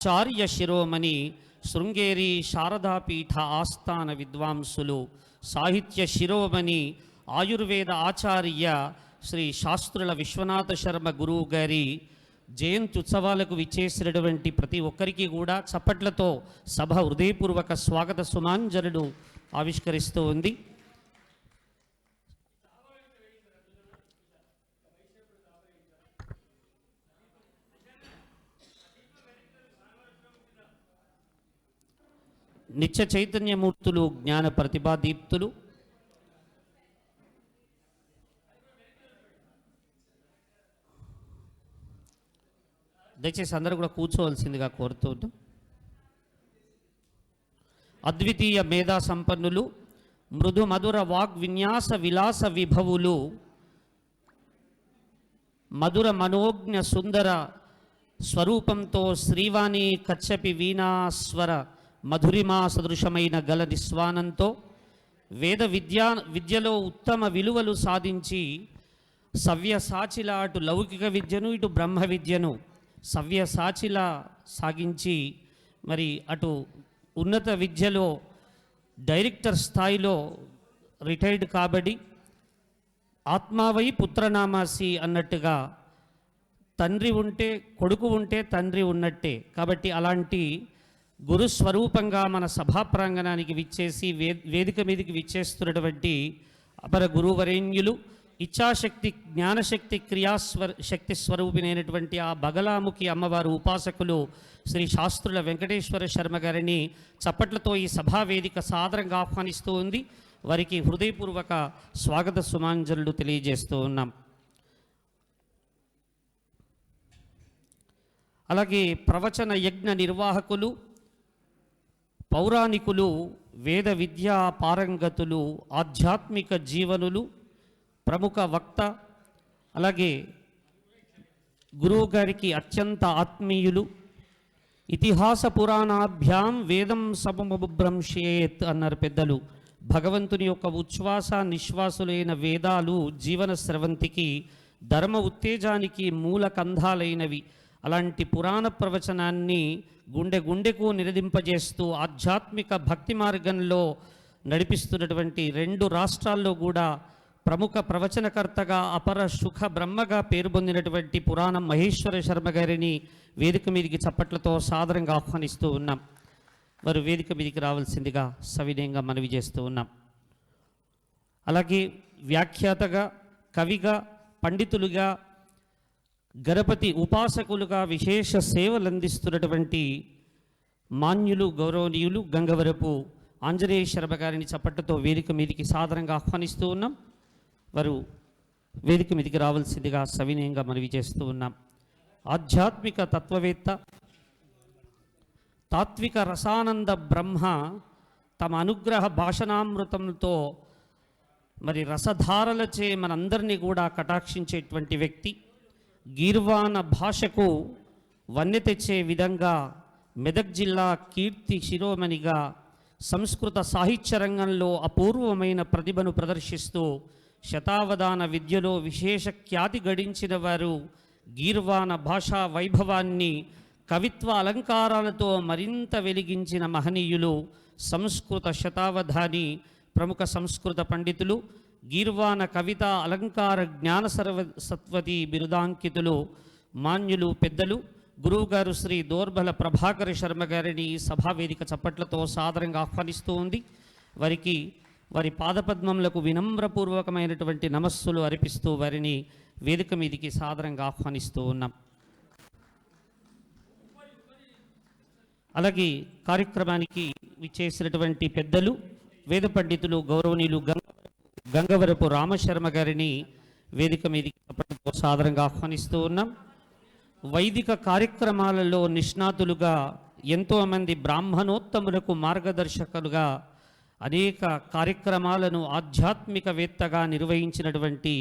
ఆచార్య శిరోమణి శృంగేరి శారదాపీఠ ఆస్థాన విద్వాంసులు సాహిత్య శిరోమణి ఆయుర్వేద ఆచార్య శ్రీ శాస్త్రుల విశ్వనాథ శర్మ గురువు గారి జయంత్యుత్సవాలకు విచ్చేసినటువంటి ప్రతి ఒక్కరికి కూడా చప్పట్లతో సభ హృదయపూర్వక స్వాగత సుమాంజనుడు ఆవిష్కరిస్తూ ఉంది. నిత్య చైతన్యమూర్తులు జ్ఞాన ప్రతిభాదీప్తులు దయచేసి అందరూ కూడా కూర్చోవలసిందిగా కోరుతున్నాం అద్వితీయ మేధా సంపన్నులు మృదు మధుర వాగ్ విన్యాస విలాస విభవులు మధుర మనోజ్ఞ సుందర స్వరూపంతో శ్రీవాణి కచ్చపి వీణాస్వర మధురిమా సదృశమైన గల నిస్వానంతో వేద విద్యా విద్యలో ఉత్తమ విలువలు సాధించి సవ్యసాచిల అటు లౌకిక విద్యను ఇటు బ్రహ్మ విద్యను సవ్యసాచిల సాగించి మరి అటు ఉన్నత విద్యలో డైరెక్టర్ స్థాయిలో రిటైర్డ్ కాబడి ఆత్మావై పుత్రనామాసి అన్నట్టుగా తండ్రి ఉంటే కొడుకు ఉంటే తండ్రి ఉన్నట్టే. కాబట్టి అలాంటి గురు స్వరూపంగా మన సభా ప్రాంగణానికి విచ్చేసి వే వేదిక మీదకి విచ్చేస్తున్నటువంటి అపర గురువరేణ్యులు ఇచ్ఛాశక్తి జ్ఞానశక్తి క్రియాస్వర శక్తి స్వరూపినైనటువంటి ఆ బగలాముఖి అమ్మవారు ఉపాసకులు శ్రీ శాస్త్రుల వెంకటేశ్వర శర్మ గారిని చప్పట్లతో ఈ సభా వేదిక సాదరంగా ఆహ్వానిస్తూ ఉంది. వారికి హృదయపూర్వక స్వాగత సుమాంజలు తెలియజేస్తూ ఉన్నాం. అలాగే ప్రవచన యజ్ఞ నిర్వాహకులు పౌరాణికులు వేద విద్యా పారంగతులు ఆధ్యాత్మిక జీవనులు ప్రముఖ వక్త అలాగే గురువు గారికి అత్యంత ఆత్మీయులు. ఇతిహాస పురాణాభ్యాం వేదం సమభ్రంశేత్ అన్నారు పెద్దలు. భగవంతుని యొక్క ఉచ్ఛ్వాస నిశ్వాసులైన వేదాలు జీవన స్రవంతికి ధర్మ ఉత్తేజానికి మూల కంధాలైనవి అలాంటి పురాణ ప్రవచనాన్ని గుండె గుండెకు నిరదింపజేస్తూ ఆధ్యాత్మిక భక్తి మార్గంలో నడిపిస్తున్నటువంటి రెండు రాష్ట్రాల్లో కూడా ప్రముఖ ప్రవచనకర్తగా అపర సుఖ బ్రహ్మగా పేరు పొందినటువంటి పురాణం మహేశ్వర శర్మ గారిని వేదిక మీదికి చప్పట్లతో సాదరంగా ఆహ్వానిస్తూ ఉన్నాం. వారు వేదిక మీదికి రావాల్సిందిగా సవినయంగా మనవి చేస్తూ ఉన్నాం. అలాగే వ్యాఖ్యాతగా కవిగా పండితులుగా గణపతి ఉపాసకులుగా విశేష సేవలందిస్తున్నటువంటి మాన్యులు గౌరవనీయులు గంగవరపు ఆంజనేయ శర్మ గారిని చప్పట్లతో వేదిక మీదికి సాధారణంగా ఆహ్వానిస్తూ ఉన్నాం. వారు వేదిక మీదికి రావాల్సిందిగా సవినయంగా మనవి చేస్తూ ఉన్నాం. ఆధ్యాత్మిక తత్వవేత్త తాత్విక రసానంద బ్రహ్మ తమ అనుగ్రహ భాషణామృతంతో మరి రసధారలచే మనందరినీ కూడా కటాక్షించేటువంటి వ్యక్తి. గీర్వాణ భాషకు వన్నె తెచ్చే విధంగా మెదక్ జిల్లా కీర్తి శిరోమణిగా సంస్కృత సాహిత్య రంగంలో అపూర్వమైన ప్రతిభను ప్రదర్శిస్తూ శతావధాన విద్యలో విశేష ఖ్యాతి గడించిన వారు గీర్వాణ భాషా వైభవాన్ని కవిత్వ అలంకారాలతో మరింత వెలిగించిన మహనీయులు సంస్కృత శతావధాని ప్రముఖ సంస్కృత పండితులు గీర్వాణ కవిత అలంకార జ్ఞాన సర్వ సత్వతి బిరుదాంకితులు మాన్యులు పెద్దలు గురువుగారు శ్రీ దోర్బల ప్రభాకర శర్మ గారిని సభావేదిక చప్పట్లతో సాదరంగా ఆహ్వానిస్తూ ఉంది. వారికి వారి పాదపద్మములకు వినమ్రపూర్వకమైనటువంటి నమస్సులు అర్పిస్తూ వారిని వేదిక మీదికి సాదరంగా ఆహ్వానిస్తూ ఉన్నాం. అలాగే కార్యక్రమానికి విచ్చేసినటువంటి పెద్దలు వేద పండితులు గౌరవనీయులు గంగ గంగవరపు రామశర్మ గారిని వేదిక మీదకి చప్పట్లతో సాదరంగా ఆహ్వానిస్తూ ఉన్నాం. వైదిక కార్యక్రమాలలో నిష్ణాతులుగా ఎంతోమంది బ్రాహ్మణోత్తములకు మార్గదర్శకులుగా అనేక కార్యక్రమాలను ఆధ్యాత్మికవేత్తగా నిర్వహించినటువంటి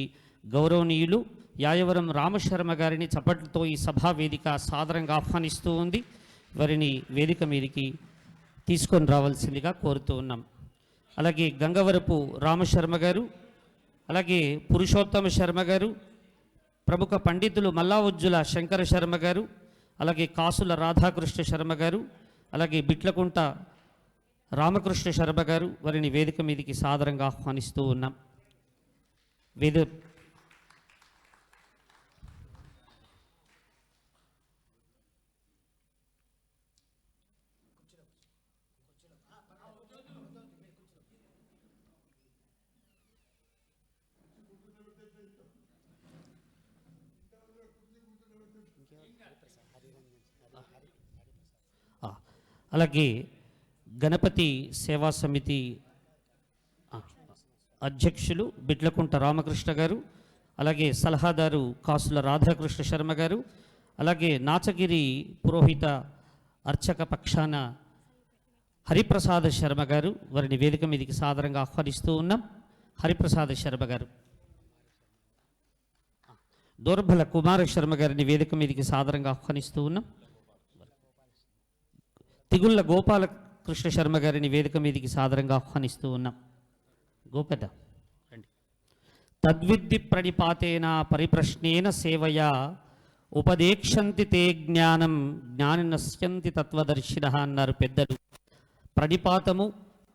గౌరవనీయులు యాయవరం రామశర్మ గారిని చప్పట్లతో ఈ సభా వేదిక సాదరంగా ఆహ్వానిస్తూ ఉంది. వారిని వేదిక మీదకి తీసుకొని రావాల్సిందిగా కోరుతూ ఉన్నాం. అలాగే గంగవరపు రామశర్మ గారు అలాగే పురుషోత్తమ శర్మ గారు ప్రముఖ పండితులు మల్లావజ్జుల శంకర శర్మ గారు అలాగే కాసుల రాధాకృష్ణ శర్మ గారు అలాగే బిట్లకుంట రామకృష్ణ శర్మ గారు వారిని వేదిక మీదకి సాదరంగా ఆహ్వానిస్తూ ఉన్నాం. వేద అలాగే గణపతి సేవా సమితి అధ్యక్షులు బిడ్లకుంట రామకృష్ణ గారు అలాగే సలహాదారు కాసుల రాధాకృష్ణ శర్మ గారు అలాగే నాచగిరి పురోహిత అర్చక పక్షాన హరిప్రసాద శర్మ గారు వారిని వేదిక మీదకి సాదరంగా ఆహ్వానిస్తూ ఉన్నాం. హరిప్రసాద శర్మ గారు. దోర్బల కుమార శర్మ గారిని వేదిక మీదకి సాదరంగా ఆహ్వానిస్తూ ఉన్నాం తిగుళ్ళ గోపాల కృష్ణ శర్మ గారిని వేదిక మీదకి సాదరంగా ఆహ్వానిస్తూ ఉన్నాం గోపెద రండి తద్విద్ది ప్రణిపాతేన పరిప్రశ్నేన సేవయా ఉపదేక్షంతి తే జ్ఞానం జ్ఞాని నశ్యంతి తత్వదర్శిన అన్నారు పెద్దలు ప్రణిపాతము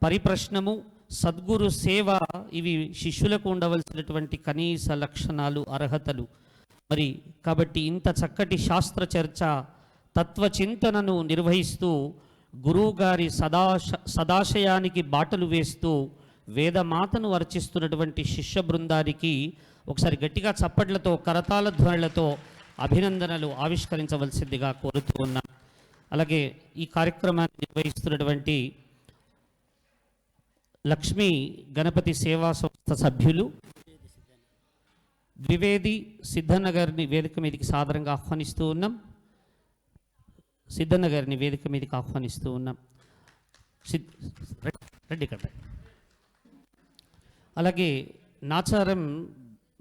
పరిప్రశ్నము సద్గురు సేవ ఇవి శిష్యులకు ఉండవలసినటువంటి కనీస లక్షణాలు అర్హతలు మరి కాబట్టి ఇంత చక్కటి శాస్త్ర చర్చ తత్వచింతనను నిర్వహిస్తూ గురువుగారి సదాశ సదాశయానికి బాటలు వేస్తూ వేదమాతను అర్చిస్తున్నటువంటి శిష్య బృందానికి ఒకసారి గట్టిగా చప్పట్లతో కరతాళ ధ్వనులతో అభినందనలు ఆవిష్కరించవలసిందిగా కోరుతూ ఉన్నాం. అలాగే ఈ కార్యక్రమాన్ని నిర్వహిస్తున్నటువంటి లక్ష్మీ గణపతి సేవా సంస్థ సభ్యులు ద్వివేది సిద్ధన్న గారిని వేదిక మీదకి సాదరంగా ఆహ్వానిస్తూ ఉన్నాం. సిద్ధన్న గారిని వేదిక మీదకి ఆహ్వానిస్తూ ఉన్నాం. రెడ్డి కట్ట అలాగే నాచారం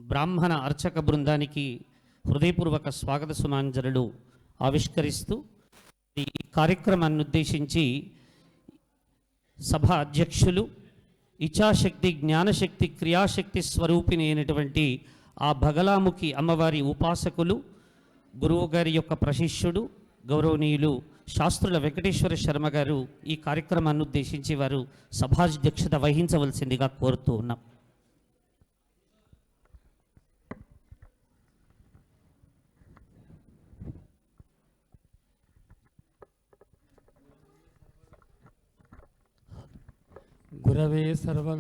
బ్రాహ్మణ అర్చక బృందానికి హృదయపూర్వక స్వాగత సుమాంజలులు ఆవిష్కరిస్తూ ఈ కార్యక్రమాన్ని ఉద్దేశించి సభ అధ్యక్షులు ఇచ్ఛాశక్తి జ్ఞానశక్తి క్రియాశక్తి స్వరూపిణి అయినటువంటి ఆ బగలాముఖి అమ్మవారి ఉపాసకులు గురువు గారి యొక్క ప్రశిష్యుడు గౌరవనీయులు శాస్త్రుల వెంకటేశ్వర శర్మ గారు ఈ కార్యక్రమాన్ని ఉద్దేశించి వారు సభాధ్యక్షత వహించవలసిందిగా కోరుతూ ఉన్నాం. గురవే సర్వ